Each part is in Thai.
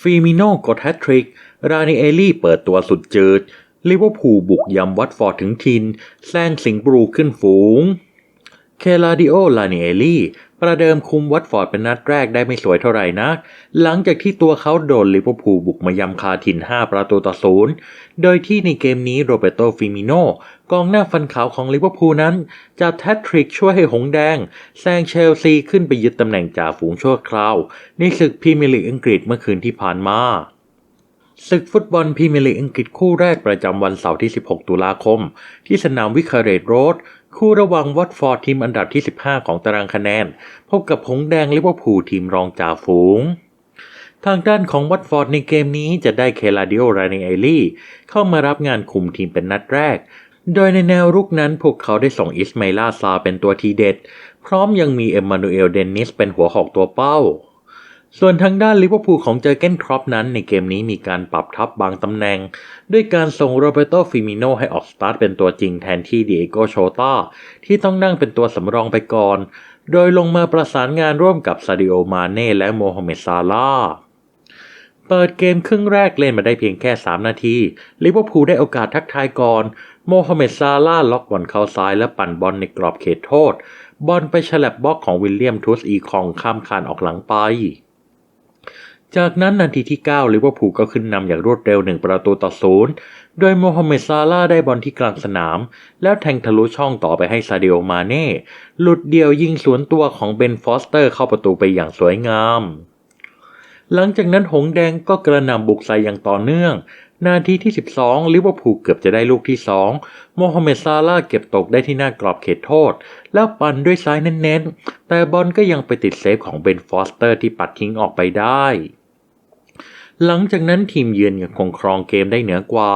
ฟีมิโน่กดแฮตทริก รานิเอลี่เปิดตัวสุดจืดลิเวอร์พูลบุกยำวัตฟอร์ดถึงทินแซงสิงบรูขึ้นฝูง เคลาดิโอ ลานิเอลลี่ ประเดิมคุมวัตฟอร์ดเป็นนัดแรกได้ไม่สวยเท่าไหร่นักหลังจากที่ตัวเขาโดนลิเวอร์พูลบุกมายำคาทิน5 ประตูต่อศูนย์โดยที่ในเกมนี้โรเบโตฟิมิโนกองหน้าฟันขาวของลิเวอร์พูลนั้นจับแททริกช่วยให้หงแดงแซงเชลซีขึ้นไปยึดตำแหน่งจ่าฝูงชั่วคราว ในศึกพรีเมียร์ลีกอังกฤษเมื่อคืนที่ผ่านมาศึกฟุตบอลพรีเมียร์ลีกอังกฤษคู่แรกประจำวันเสาร์ที่ 16 ตุลาคม ที่สนามวิคาเรตโรด คู่ระหว่างวัตฟอร์ดทีมอันดับที่ 15 ของตารางคะแนน พบกับหงแดงลิเวอร์พูลทีมรองจ่าฝูง ทางด้านของวัตฟอร์ดในเกมนี้จะได้เคลาดิโอรานิเอลลี่เข้ามารับงานคุมทีมเป็นนัดแรก โดยในแนวรุกนั้นพวกเขาได้ส่งอิสมาลาซาเป็นตัวทีเด็ด พร้อมยังมีเอ็มมานูเอลเดนนิสเป็นหัวหอกตัวเป้า ส่วนทางด้านลิเวอร์พูลของเจอร์เกนครอปนั้นในเกมนี้มีการปรับทับบางตำแหน่ง ด้วยการส่งโรเบโตฟิมิโนให้ออกสตาร์ทเป็นตัวจริงแทนที่ดิเอโกโชตาที่ต้องนั่งเป็นตัวสำรองไปก่อน โดยลงมาประสานงานร่วมกับซาดิโอมาเน่และโมฮัมเหม็ดซาลาเปิดเกมครึ่งแรกเล่นมาได้เพียงแค่ 3 นาทีลิเวอร์พูลได้โอกาสทักทายก่อน โมฮัมเหม็ดซาลาล็อกบอลเข้าซ้ายและปั่นบอลในกรอบเขตโทษ บอลไปฉลับบล็อกของวิลเลียมทุสอีคองข้ามคานออกหลังไป จากนั้นนาทีที่ 9ลิเวอร์พูลก็ขึ้นนำอย่างรวดเร็ว 1 ประตูต่อศูนย์โดยโมฮัมเหม็ดซาลาได้บอลที่กลางสนาม แล้วแทงทะลุช่องต่อไปให้ซาเดิโอมาเน่หลุดเดียวยิงสวนตัวของเบนฟอสเตอร์เข้าประตูไปอย่างสวยงาม หลังจากนั้นหงแดงก็กระนำบุกใส่อย่างต่อเนื่อง นาทีที่ 12ลิเวอร์พูลเกือบจะได้ลูกที่2โมฮัมเหม็ดซาลาเก็บตกได้ที่หน้ากรอบเขตโทษ แล้วปั่นด้วยซ้ายเน้นๆแต่บอลก็ยังไปติดเซฟของเบนฟอสเตอร์ที่ปัดทิ้งออกไปได้ หลังจากนั้นทีมเยือนยังคงครองเกมได้เหนือกว่า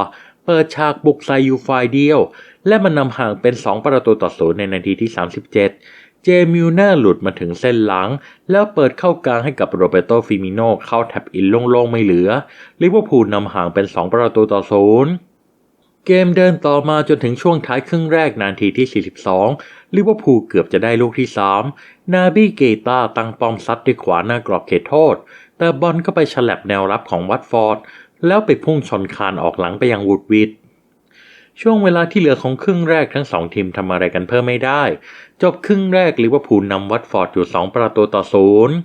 เปิดฉากบุกใส่อยู่ฝ่ายเดียว และมันนำห่างเป็น 2 ประตูต่อศูนย์ในนาทีที่ 37 เจมิลเนอร์หลุดมาถึงเส้นหลัง แล้วเปิดเข้ากลางให้กับโรเบโตฟิมิโนเข้าแท็บอินโล่งๆไม่เหลือลิเวอร์พูลนำห่างเป็น 2 ประตูต่อศูนย์ เกมเดินต่อมาจนถึงช่วงท้ายครึ่งแรกนาทีที่ 42 ลิเวอร์พูลเกือบจะได้ลูกที่ 3 นาบีเกตาตั้งป้อมซัดด้วยขวาหน้ากรอบเขตโทษ แต่บอลก็ไปฉลับแนวรับของวัตฟอร์ด แล้วไปพุ่งชนคานออกหลังไปยังวูดวิดช่วงเวลาที่เหลือของครึ่งแรกทั้งสองทีมทำอะไรกันเพิ่มไม่ได้ จบครึ่งแรกลิเวอร์พูลนำวัตฟอร์ดอยู่ 2 ประตูต่อศูนย์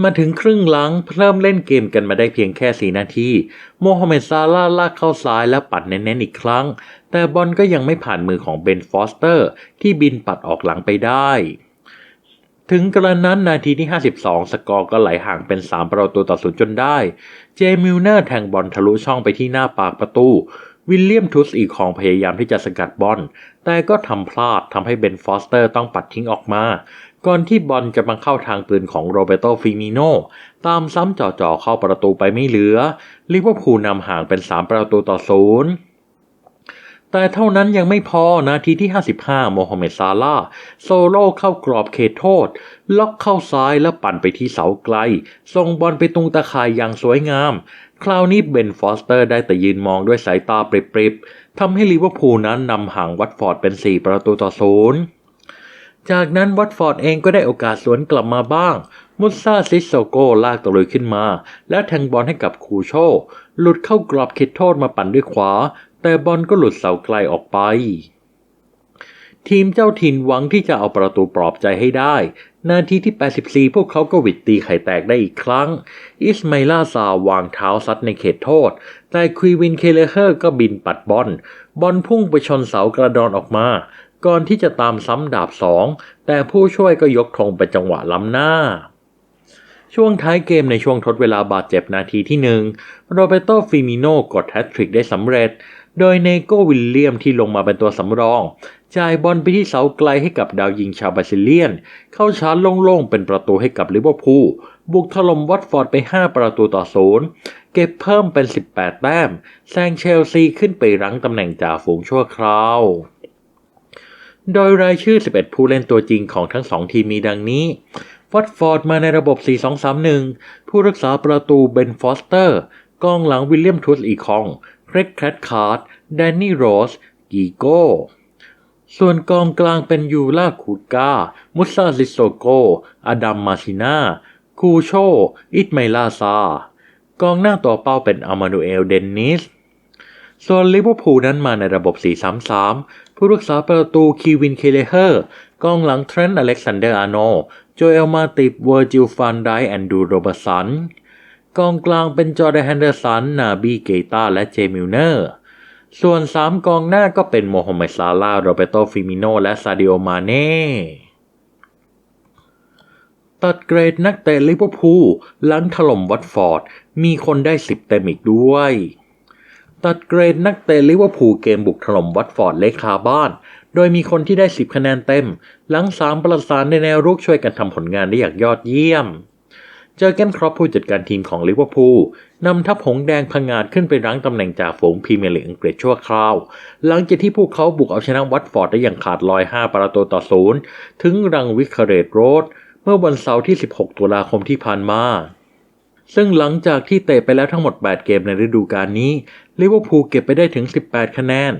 มาถึงครึ่งหลังเริ่มเล่นเกมกันมาได้เพียงแค่ 4 นาที โมฮัมเหม็ดซาลาลากเข้าซ้ายและปัดเน้นๆอีกครั้ง แต่บอลก็ยังไม่ผ่านมือของเบนฟอสเตอร์ ที่บินปัดออกหลังไปได้ ถึงกระนั้นนาทีที่ 52 สกอร์ก็ไหลห่างเป็น 3 ประตูต่อศูนย์จนได้ เจมิลเนอร์แทงบอลทะลุช่องไปที่หน้าปากประตู วิลเลียมทุสอีกของพยายามที่จะสกัดบอลแต่ก็ทำพลาดทำให้เบนฟอสเตอร์ต้องปัดทิ้งออกมา ก่อนที่บอลจะมาเข้าทางปืนของโรเบโตฟิมิโนตามซ้ำจ่อๆเข้าประตูไปไม่เหลือลิเวอร์พูลนำห่างเป็น 3 ประตูต่อศูนย์แต่เท่านั้นยังไม่พอนาทีที่ 55 โมฮัมเหม็ดซาลาโซโล่เข้ากรอบเขตโทษ ล็อกเข้าซ้ายและปั่นไปที่เสาไกล ส่งบอลไปตรงตะข่ายอย่างสวยงาม คราวนี้เบนฟอสเตอร์ได้แต่ยืนมองด้วยสายตาปริบๆทำให้ลิเวอร์พูลนั้นนำห่างวัตฟอร์ดเป็น 4 ประตูต่อศูนย์ จากนั้นวัตฟอร์ดเองก็ได้โอกาสสวนกลับมาบ้าง มุสซาซิสโซโกลากตะลุยขึ้นมา แล้วแทงบอลให้กับคูโช หลุดเข้ากรอบเขตโทษมาปั่นด้วยขวา แต่บอลก็หลุดเสาไกลออกไป ทีมเจ้าถิ่นหวังที่จะเอาประตูปลอบใจให้ได้ นาทีที่ 84 พวกเขาก็หวิดตีไข่แตกได้อีกครั้ง อิสมาอิลาซาวางเท้าซัดในเขตโทษ แต่ควีวินเคเลเฮอร์ก็บินปัดบอล บอลพุ่งไปชนเสากระดอนออกมา ก่อนที่จะตามซ้ำดาบสองแต่ผู้ช่วยก็ยกธงไปจังหวะล้ำหน้า ช่วงท้ายเกมในช่วงทดเวลาบาดเจ็บนาทีที่หนึ่งโรเบโตฟิมิโนกดแฮตทริกได้สำเร็จ โดยเนโกวิลเลียมที่ลงมาเป็นตัวสำรอง จ่ายบอลไปที่เสาไกลให้กับดาวยิงชาวบราซิเลียน เข้าชาร์จโล่งๆเป็นประตูให้กับลิเวอร์พูลบุกถล่มวัตฟอร์ดไป 5 ประตูต่อศูนย์เก็บเพิ่มเป็น 18 แต้มแซงเชลซีขึ้นไปรั้งตำแหน่งจ่าฝูงชั่วคราว โดยรายชื่อ 11 ผู้เล่นตัวจริงของทั้งสองทีมมีดังนี้วัตฟอร์ดมาในระบบ 4-2-3-1 ผู้รักษาประตูเบนฟอสเตอร์ กองหลังวิลเลียมทุสอีคองเครกแคทคาร์ดแดนนี่โรส กีโก้ ส่วนกองกลางเป็นยูล่าคูกามุสซาซิโซโก อดัมมาชินาคูโช อิตไมลาซา กองหน้าตัวเป้าเป็นอามานูเอล เดนนิส ส่วนลิเวอร์พูลนั้นมาในระบบ 4-3-3 ผู้รักษาประตูคีวินเคเลเฮอร์กองหลังเทรนต์อเล็กซานเดอร์อาร์โนโจเอลมาติบเวอร์จิลฟันไดแอนดูโรบสันกองกลางเป็นจอร์แดนแฮนเดอร์สัน นาบีเกตาและเจมิลเนอร์ ส่วน 3 กองหน้าก็เป็นโมฮัมเหม็ดซาลาโรเบโตฟิมิโน และซาดิโอมาเน่ตัดเกรดนักเตะลิเวอร์พูลหลังถล่มวัตฟอร์ด มีคนได้ 10 เต็มอีกด้วย ตัดเกรดนักเตะลิเวอร์พูลเกมบุกถล่มวัตฟอร์ดเล็กคาบ้าน โดยมีคนที่ได้ 10 คะแนนเต็ม หลัง3ประสานในแนวรุกช่วยกันทำผลงานได้อย่างยอดเยี่ยม เจอเกนครอปผู้จัดการทีมของลิเวอร์พูลนำทัพหงส์แดงพังงาดขึ้นไปรั้งตำแหน่งจ่าฝูงพรีเมียร์ลีกอังกฤษชั่วคราว หลังจากที่พวกเขาบุกเอาชนะวัตฟอร์ดได้อย่างขาดลอย 5 ประตูต่อศูนย์ถึงรังวิคเรตโรดเมื่อวันเสาร์ที่ 16 ตุลาคมที่ผ่านมา ซึ่งหลังจากที่เตะไปแล้วทั้งหมด 8 เกมในฤดูกาลนี้ลิเวอร์พูลเก็บไปได้ถึง 18 คะแนน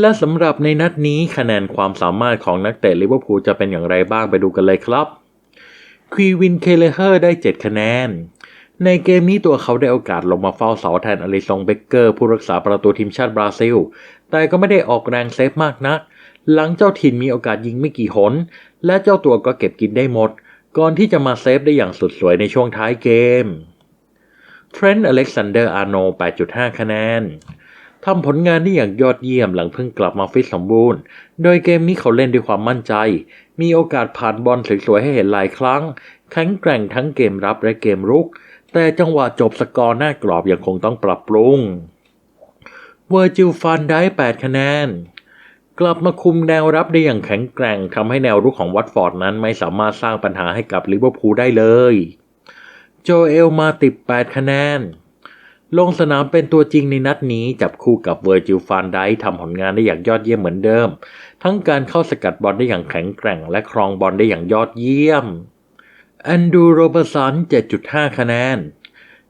และสำหรับในนัดนี้คะแนนความสามารถของนักเตะลิเวอร์พูลจะเป็นอย่างไรบ้างไปดูกันเลยครับควีวินเคเลเฮอร์ได้ 7 คะแนน ในเกมนี้ตัวเขาได้โอกาสลงมาเฝ้าเสาแทนอลิซงเบเกอร์ผู้รักษาประตูทีมชาติบราซิล แต่ก็ไม่ได้ออกแรงเซฟมากนัก หลังเจ้าถิ่นมีโอกาสยิงไม่กี่หน และเจ้าตัวก็เก็บกินได้หมด ก่อนที่จะมาเซฟได้อย่างสุดสวยในช่วงท้ายเกม เทรนต์อเล็กซานเดอร์อาร์โน 8.5 คะแนนทำผลงานได้อย่างยอดเยี่ยมหลังเพิ่งกลับมาฟิตสมบูรณ์ โดยเกมนี้เขาเล่นด้วยความมั่นใจ มีโอกาสผ่านบอลสวยๆ ให้เห็นหลายครั้ง แข็งแกร่งทั้งเกมรับและเกมรุก แต่จังหวะจบสกอร์หน้ากรอบยังคงต้องปรับปรุง เวอร์จิลฟันได้ 8 คะแนน กลับมาคุมแนวรับได้อย่างแข็งแกร่งทำให้แนวรุกของวัตฟอร์ดนั้นไม่สามารถสร้างปัญหาให้กับลิเวอร์พูลได้เลย โจเอลมาติด8คะแนน ลงสนามเป็นตัวจริงในนัดนี้จับคู่กับเวอร์จิลฟานไดทำผลงานได้อย่างยอดเยี่ยมเหมือนเดิม ทั้งการเข้าสกัดบอลได้อย่างแข็งแกร่ง และครองบอลได้อย่างยอดเยี่ยมแอนดูโรเบสัน 7.5 คะแนน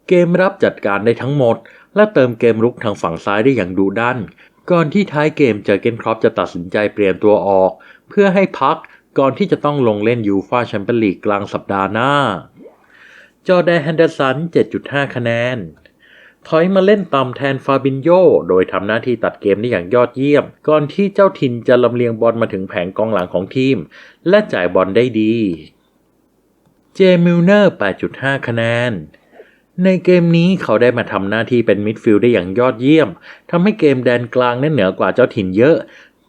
เกมรับจัดการได้ทั้งหมด และเติมเกมรุกทางฝั่งซ้ายได้อย่างดุดัน ก่อนที่ท้ายเกมเจอเกนครอปจะตัดสินใจเปลี่ยนตัวออก เพื่อให้พักก่อนที่จะต้องลงเล่นยูฟาแชมเปี้ยนลีกกลางสัปดาห์หน้า จอแดนแฮนเดอร์สัน 7.5 คะแนน ถอยมาเล่นตามแทนฟาบินโยโดยทำหน้าที่ตัดเกมได้อย่างยอดเยี่ยม ก่อนที่เจ้าถิ่นจะลำเลียงบอลมาถึงแผงกองหลังของทีม และจ่ายบอลได้ดี เจมิลเนอร์ 8.5 คะแนนในเกมนี้เขาได้มาทำหน้าที่เป็นมิดฟิลด์ได้อย่างยอดเยี่ยม ทำให้เกมแดนกลางนั้นเหนือกว่าเจ้าถิ่นเยอะ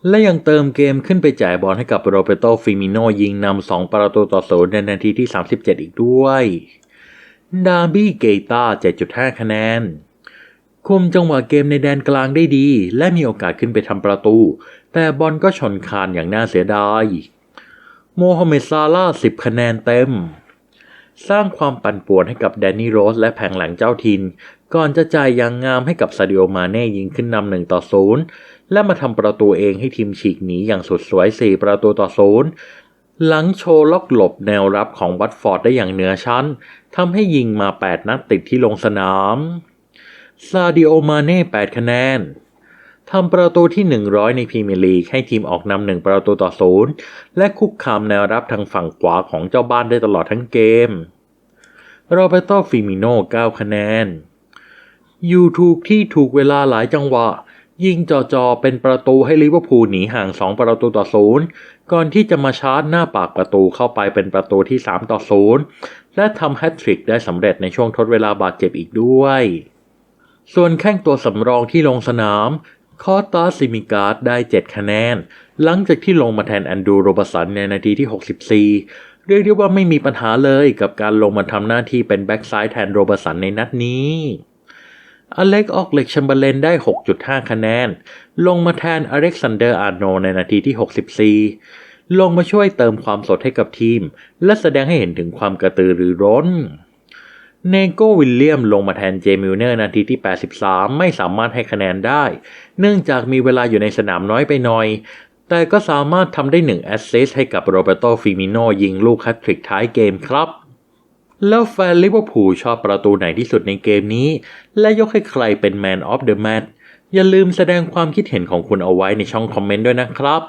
และยังเติมเกมขึ้นไปจ่ายบอลให้กับโรเบโตฟิมิโนยิงนำ2ประตูต่อศูนย์ในนาทีที่ 37 อีกด้วย ดาร์บี้เกตา7.5 คะแนน คุมจังหวะเกมในแดนกลางได้ดี และมีโอกาสขึ้นไปทำประตู แต่บอลก็ชนคานอย่างน่าเสียดาย โมฮัมเหม็ดซาลา10 คะแนนเต็ม สร้างความปั่นป่วนให้กับแดนนี่โรสและแผงหลังเจ้าทิน ก่อนจะจ่ายยางงามให้กับซาดิโอมาเน่ยิงขึ้นนำหนึ่งต่อศูนย์และมาทำประตูเองให้ทีมฉีกหนีอย่างสุดสวย 4 ประตูต่อศูนย์ หลังโชว์ล็อกหลบแนวรับของวัตฟอร์ดได้อย่างเหนือชั้นทำให้ยิงมา 8 นัดติดที่ลงสนามซาดิโอมาเน่ 8 คะแนนทำประตูที่ 100 ในพรีเมียร์ลีกให้ทีมออกนำหนึ่งประตูต่อศูนย์และคุกคามแนวรับทางฝั่งขวาของเจ้าบ้านได้ตลอดทั้งเกม โรเบโตฟิมิโน่ 9 คะแนน อยู่ถูกที่ถูกเวลาหลายจังหวะ ยิงจ่อๆเป็นประตูให้ลิเวอร์พูลหนีห่าง 2 ประตูต่อศูนย์ก่อนที่จะมาชาร์จหน้าปากประตูเข้าไปเป็นประตูที่ 3 ต่อศูนย์และทำแฮตทริกได้สำเร็จในช่วงทดเวลาบาดเจ็บอีกด้วย ส่วนแข้งตัวสำรองที่ลงสนามคอตาซิมิการ์ดได้ 7 คะแนน หลังจากที่ลงมาแทนแอนดูโรบสันในนาทีที่ 64 เรียกได้ว่าไม่มีปัญหาเลยกับการลงมาทำหน้าที่เป็นแบ็กซ้ายแทนโรบสันในนัดนี้ อเล็กออกเล็กแชมเบอร์เลนได้ 6.5 คะแนน ลงมาแทนอเล็กซานเดอร์อาร์โนในนาทีที่ 64 ลงมาช่วยเติมความสดให้กับทีม และแสดงให้เห็นถึงความกระตือรือร้น เนโกวิลเลียมลงมาแทนเจมิลเนอร์นาทีที่ 83 ไม่สามารถให้คะแนนได้ เนื่องจากมีเวลาอยู่ในสนามน้อยไปหน่อย แต่ก็สามารถทำได้หนึ่งแอสซิสต์ให้กับโรเบโตฟิมิโนยิงลูกแฮตทริกท้ายเกมครับ แล้วแฟนลิเวอร์พูลชอบประตูไหนที่สุดในเกมนี้ และยกให้ใครเป็นแมนออฟเดอะแมตอย่าลืมแสดงความคิดเห็นของคุณเอาไว้ในช่องคอมเมนต์ด้วยนะครับ